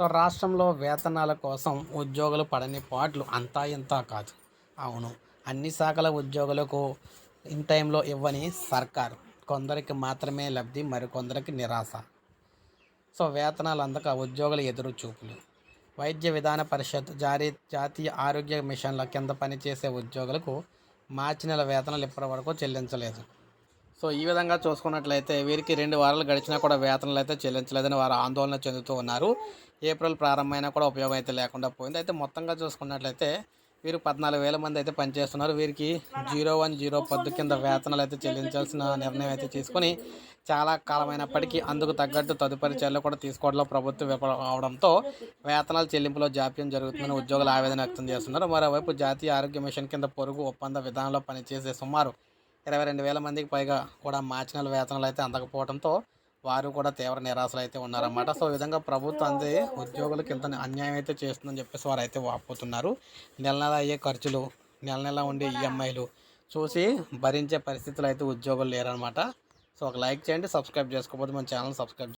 So రాష్ట్రంలో వేతనాల కోసం ఉద్యోగులు పడని పాట్లు అంతా ఇంత కాదు. అవును అన్ని శాఖల ఉద్యోగులకు ఇన్ టైంలో ఇవ్వని సర్కార్ కొందరికి మాత్రమే లబ్ధి మరికొందరికి నిరాశ. సో వేతనాలు అందక ఉద్యోగుల ఎదురు చూపులు. వైద్య విధాన పరిషత్ జారీ జాతీయ ఆరోగ్య మిషన్ల కింద పనిచేసే ఉద్యోగులకు మార్చి నెల వేతనాలు ఇప్పటి వరకు చెల్లించలేదు. సో ఈ విధంగా చూసుకున్నట్లయితే వీరికి రెండు వారాలు గడిచినా కూడా వేతనాలు అయితే చెల్లించలేదని వారు ఆందోళన చెందుతూ ఉన్నారు. ఏప్రిల్ ప్రారంభమైనా కూడా ఉపయోగం అయితే లేకుండా పోయింది. అయితే మొత్తంగా చూసుకున్నట్లయితే వీరు పద్నాలుగు వేల మంది అయితే పనిచేస్తున్నారు. వీరికి జీరో వన్ జీరో పద్దు కింద వేతనాలు అయితే చెల్లించాల్సిన నిర్ణయం అయితే తీసుకొని చాలా కాలమైనప్పటికీ అందుకు తగ్గట్టు తదుపరి చర్యలు కూడా తీసుకోవడంలో ప్రభుత్వం విఫలం అవడంతో వేతనాల చెల్లింపులో జాప్యం జరుగుతుందని ఉద్యోగులు ఆవేదన వ్యక్తం చేస్తున్నారు. మరోవైపు జాతీయ ఆరోగ్య మిషన్ కింద పొరుగు ఒప్పంద విధానంలో పనిచేసే సుమారు ఇరవై రెండు వేల మందికి పైగా కూడా మార్చి నెల వేతనాలు అయితే అందకపోవడంతో వారు కూడా తీవ్ర నిరాశలు అయితే ఉన్నారన్నమాట. సో ఈ విధంగా ప్రభుత్వం అంతే ఉద్యోగులకు ఇంత అన్యాయం అయితే చేస్తుందని చెప్పేసి వారు అయితే వాపోతున్నారు. నెల నెల అయ్యే ఖర్చులు నెల నెల ఉండే ఈఎంఐలు చూసి భరించే పరిస్థితులు అయితే ఉద్యోగులు లేరనమాట సో ఒక లైక్ చేయండి సబ్స్క్రైబ్ చేసుకోకపోతే మన ఛానల్ సబ్స్క్రైబ్